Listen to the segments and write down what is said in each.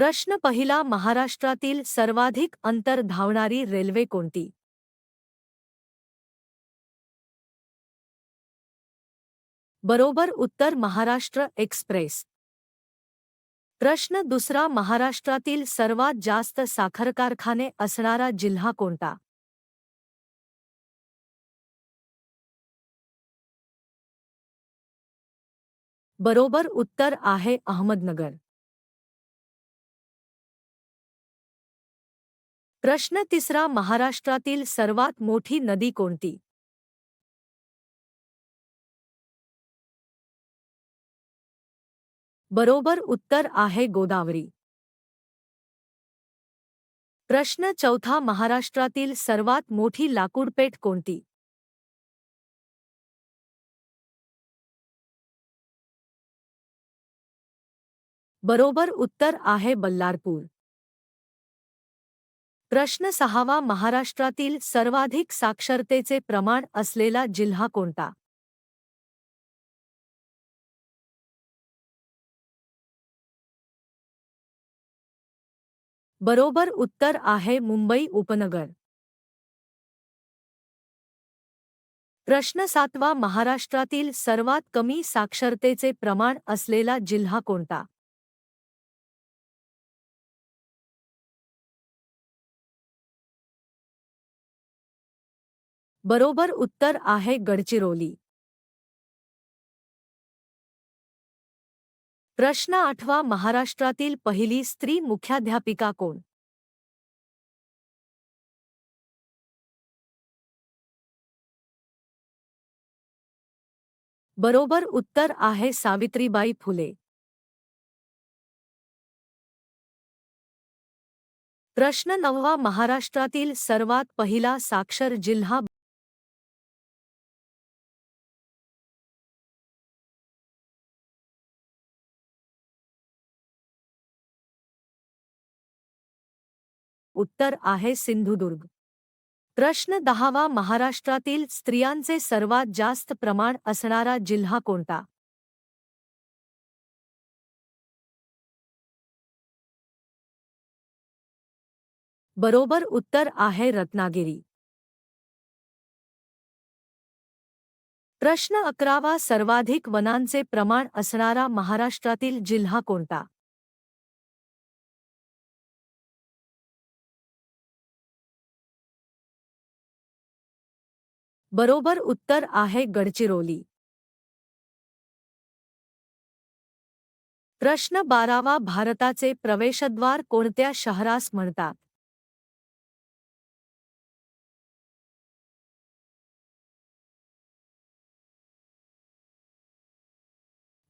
प्रश्न पहिला महाराष्ट्रातील सर्वाधिक अंतर धावणारी रेल्वे कोणती? बरोबर उत्तर महाराष्ट्र एक्सप्रेस. प्रश्न दुसरा महाराष्ट्रातील सर्वात जास्त साखर कारखाने असणारा जिल्हा कोणता? बरोबर उत्तर आहे अहमदनगर. प्रश्न तिसरा महाराष्ट्रातील सर्वात मोठी नदी कोणती? बरोबर उत्तर आहे गोदावरी. प्रश्न चौथा महाराष्ट्रातील सर्वात मोठी लाकूडपेठ कोणती? बरोबर उत्तर आहे बल्लारपूर. प्रश्न सहावा महाराष्ट्रातील सर्वाधिक साक्षरतेचे प्रमाण असलेला जिल्हा कोणता? बरोबर उत्तर आहे मुंबई उपनगर. प्रश्न सातवा महाराष्ट्रातील सर्वात कमी साक्षरतेचे प्रमाण असलेला जिल्हा कोणता? बरोबर उत्तर आहे गडचिरोली. प्रश्न आठवा महाराष्ट्रातील पहिली स्त्री मुख्याध्यापिका कोण? बरोबर उत्तर आहे सावित्रीबाई फुले. प्रश्न नववा महाराष्ट्रातील सर्वात पहिला साक्षर जिल्हा उत्तर आहे सिंधुदुर्ग. प्रश्न दहावा महाराष्ट्रातील स्त्रियांचे सर्वात जास्त प्रमाण असणारा जिल्हा कोणता? बरोबर उत्तर आहे रत्नागिरी. प्रश्न अकरावा सर्वाधिक वनांचे प्रमाण असणारा महाराष्ट्रातील जिल्हा कोणता? बरोबर उत्तर आहे गडचिरोली. प्रश्न बारावा भारताचे प्रवेशद्वार कोणत्या शहरास म्हणतात?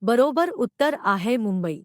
बरोबर उत्तर आहे मुंबई.